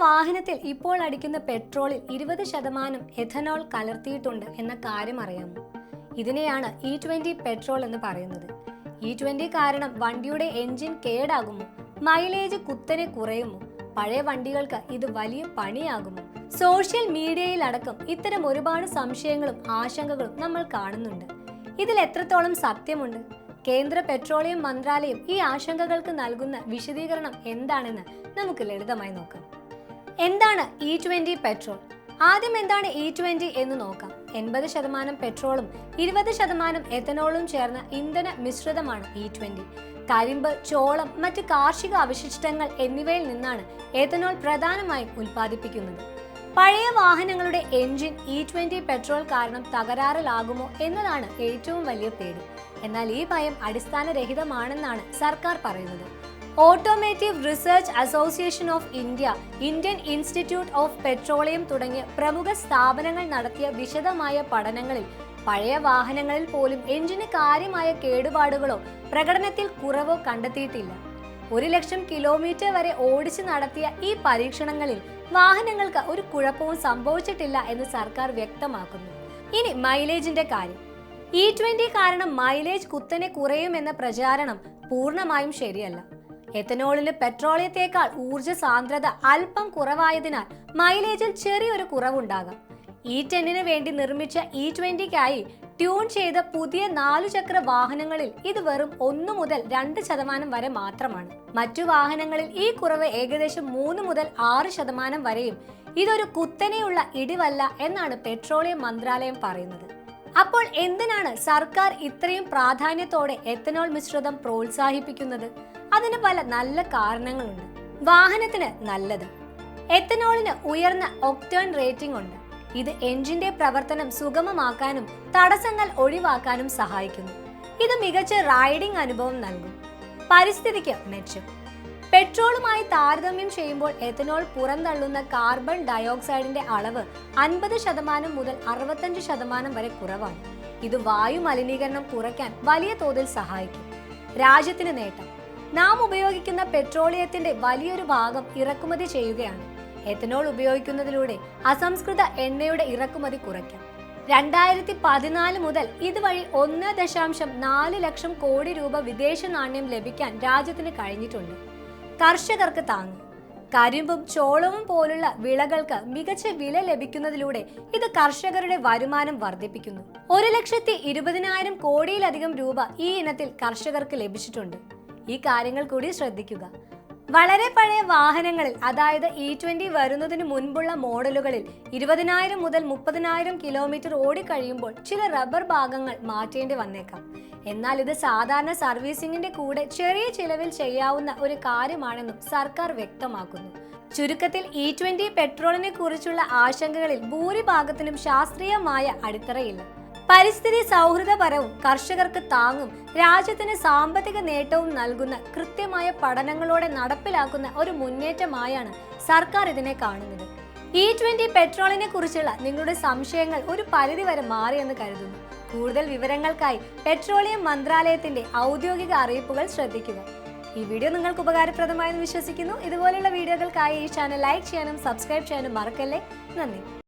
വാഹനത്തിൽ ഇപ്പോൾ അടിക്കുന്ന പെട്രോളിൽ ഇരുപത് ശതമാനം എഥനോൾ കലർത്തിയിട്ടുണ്ട് എന്ന കാര്യം അറിയാമോ? ഇതിനെയാണ് ഇ ട്വന്റി പെട്രോൾ എന്ന് പറയുന്നത്. ഇ ട്വന്റി കാരണം വണ്ടിയുടെ എൻജിൻ കേടാകുമോ? മൈലേജ് കുത്തനെ കുറയുമോ? പഴയ വണ്ടികൾക്ക് ഇത് വലിയ പണിയാകുമോ? സോഷ്യൽ മീഡിയയിലടക്കം ഇത്തരം ഒരുപാട് സംശയങ്ങളും ആശങ്കകളും നമ്മൾ കാണുന്നുണ്ട്. ഇതിൽ എത്രത്തോളം സത്യമുണ്ട്? കേന്ദ്ര പെട്രോളിയം മന്ത്രാലയം ഈ ആശങ്കകൾക്ക് നൽകുന്ന വിശദീകരണം എന്താണെന്ന് നമുക്ക് ലളിതമായി നോക്കാം. എന്താണ് ഇ ട്വന്റി പെട്രോൾ ആദ്യം എന്താണ് ഇ ട്വന്റി എന്ന് നോക്കാം. എൺപത് ശതമാനം പെട്രോളും ഇരുപത് ശതമാനം എത്തനോളും ചേർന്ന ഇന്ധന മിശ്രിതമാണ് ഇ ട്വന്റി കരിമ്പ് ചോളം മറ്റ് കാർഷിക അവശിഷ്ടങ്ങൾ എന്നിവയിൽ നിന്നാണ് എത്തനോൾ പ്രധാനമായും ഉൽപ്പാദിപ്പിക്കുന്നത്. പഴയ വാഹനങ്ങളുടെ എഞ്ചിൻ ഇ ട്വന്റി പെട്രോൾ കാരണം തകരാറിലാകുമോ എന്നതാണ് ഏറ്റവും വലിയ പേടി. എന്നാൽ ഈ ഭയം അടിസ്ഥാനരഹിതമാണെന്നാണ് സർക്കാർ പറയുന്നത്. Automotive research association of India Indian institute of petroleum തുടങ്ങിയ പ്രമുഖ സ്ഥാപനങ്ങൾ നടത്തിയ വിശദമായ പഠനങ്ങളിൽ പഴയ വാഹനങ്ങളിൽ പോലും എഞ്ചിന് കാര്യമായ കേടുപാടുകളോ പ്രകടനത്തിൽ കുറവോ കണ്ടെത്തിയിട്ടില്ല. ഒരു ലക്ഷം കിലോമീറ്റർ വരെ ഓടിച്ചു നടത്തിയ ഈ പരീക്ഷണങ്ങളിൽ വാഹനങ്ങൾക്ക് ഒരു കുഴപ്പവും സംഭവിച്ചിട്ടില്ല എന്ന് സർക്കാർ വ്യക്തമാക്കുന്നു. ഇനി മൈലേജിന്റെ കാര്യം. ഇ ട്വന്റി കാരണം മൈലേജ് കുത്തനെ കുറയുമെന്ന പ്രചാരണം പൂർണമായും ശരിയല്ല. എത്തനോളിന് പെട്രോളിയത്തേക്കാൾ ഊർജ സാന്ദ്രത അല്പം കുറവായതിനാൽ മൈലേജിൽ ചെറിയൊരു കുറവുണ്ടാകാം. ഇ ടെന്നിന് വേണ്ടി നിർമ്മിച്ച ഇ ട്വന്റിക്കായി ട്യൂൺ ചെയ്ത പുതിയ നാലു ചക്ര വാഹനങ്ങളിൽ ഇത് വെറും ഒന്നു മുതൽ രണ്ട് ശതമാനം വരെ മാത്രമാണ്. മറ്റു വാഹനങ്ങളിൽ ഈ കുറവ് ഏകദേശം മൂന്ന് മുതൽ ആറ് ശതമാനം വരെയും ഇതൊരു കുത്തനെയുള്ള ഇടിവല്ല എന്നാണ് പെട്രോളിയം മന്ത്രാലയം പറയുന്നത്. അപ്പോൾ എന്തിനാണ് സർക്കാർ ഇത്രയും പ്രാധാന്യത്തോടെ എത്തനോൾ മിശ്രിതം പ്രോത്സാഹിപ്പിക്കുന്നത്? അതിന് പല നല്ല കാരണങ്ങളുണ്ട്. വാഹനത്തിന് നല്ലത്. എത്തനോളിന് ഉയർന്ന ഒക്ടേൺ റേറ്റിംഗ് ഉണ്ട്. ഇത് എഞ്ചിന്റെ പ്രവർത്തനം സുഗമമാക്കാനും തടസ്സങ്ങൾ ഒഴിവാക്കാനും സഹായിക്കുന്നു. ഇത് മികച്ച റൈഡിംഗ് അനുഭവം നൽകും. പരിസ്ഥിതിക്ക് മെച്ചം. പെട്രോളുമായി താരതമ്യം ചെയ്യുമ്പോൾ എഥനോൾ പുറന്തള്ളുന്ന കാർബൺ ഡയോക്സൈഡിന്റെ അളവ് അൻപത് ശതമാനം മുതൽ അറുപത്തഞ്ച് ശതമാനം വരെ കുറവാണ്. ഇത് വായു മലിനീകരണം കുറയ്ക്കാൻ വലിയ തോതിൽ സഹായിക്കും. രാജ്യത്തിന് നേട്ടം. നാം ഉപയോഗിക്കുന്ന പെട്രോളിയത്തിന്റെ വലിയൊരു ഭാഗം ഇറക്കുമതി ചെയ്യുകയാണ്. എഥനോൾ ഉപയോഗിക്കുന്നതിലൂടെ അസംസ്കൃത എണ്ണയുടെ ഇറക്കുമതി കുറയ്ക്കാം. രണ്ടായിരത്തി പതിനാല് മുതൽ ഇതുവഴി ഒന്ന് ദശാംശം നാല് ലക്ഷം കോടി രൂപ വിദേശ നാണ്യം ലഭിക്കാൻ രാജ്യത്തിന് കഴിഞ്ഞിട്ടുണ്ട്. കർഷകർക്ക് താങ്ങും. കരിമ്പും ചോളവും പോലുള്ള വിളകൾക്ക് മികച്ച വില ലഭിക്കുന്നതിലൂടെ ഇത് കർഷകരുടെ വരുമാനം വർദ്ധിപ്പിക്കുന്നു. ഒരു ലക്ഷത്തി ഇരുപതിനായിരം കോടിയിലധികം രൂപ ഈ ഇനത്തിൽ കർഷകർക്ക് ലഭിച്ചിട്ടുണ്ട്. ഈ കാര്യങ്ങൾ കൂടി ശ്രദ്ധിക്കുക. വളരെ പഴയ വാഹനങ്ങളിൽ അതായത് ഇ ട്വന്റി വരുന്നതിന് മുൻപുള്ള മോഡലുകളിൽ ഇരുപതിനായിരം മുതൽ മുപ്പതിനായിരം കിലോമീറ്റർ ഓടിക്കഴിയുമ്പോൾ ചില റബ്ബർ ഭാഗങ്ങൾ മാറ്റേണ്ടി വന്നേക്കാം. എന്നാൽ ഇത് സാധാരണ സർവീസിംഗിന്റെ കൂടെ ചെറിയ ചിലവിൽ ചെയ്യാവുന്ന ഒരു കാര്യമാണെന്നും സർക്കാർ വ്യക്തമാക്കുന്നു. ചുരുക്കത്തിൽ ഇ ട്വന്റി പെട്രോളിനെ കുറിച്ചുള്ള ആശങ്കകളിൽ ഭൂരിഭാഗത്തിനും ശാസ്ത്രീയമായ അടിത്തറയില്ല. പരിസ്ഥിതി സൗഹൃദപരവും കർഷകർക്ക് താങ്ങും രാജ്യത്തിന് സാമ്പത്തിക നേട്ടവും നൽകുന്ന കൃത്യമായ പഠനങ്ങളോടെ നടപ്പിലാക്കുന്ന ഒരു മുന്നേറ്റമായാണ് സർക്കാർ ഇതിനെ കാണുന്നത്. ഇ ട്വന്റി പെട്രോളിനെ കുറിച്ചുള്ള നിങ്ങളുടെ സംശയങ്ങൾ ഒരു പരിധിവരെ മാറിയെന്ന് കരുതുന്നു. കൂടുതൽ വിവരങ്ങൾക്കായി പെട്രോളിയം മന്ത്രാലയത്തിന്റെ ഔദ്യോഗിക അറിയിപ്പുകൾ ശ്രദ്ധിക്കുക. ഈ വീഡിയോ നിങ്ങൾക്ക് ഉപകാരപ്രദമായെന്ന് വിശ്വസിക്കുന്നു. ഇതുപോലെയുള്ള വീഡിയോകൾക്കായി ഈ ചാനൽ ലൈക്ക് ചെയ്യാനും സബ്സ്ക്രൈബ് ചെയ്യാനും മറക്കല്ലേ? നന്ദി.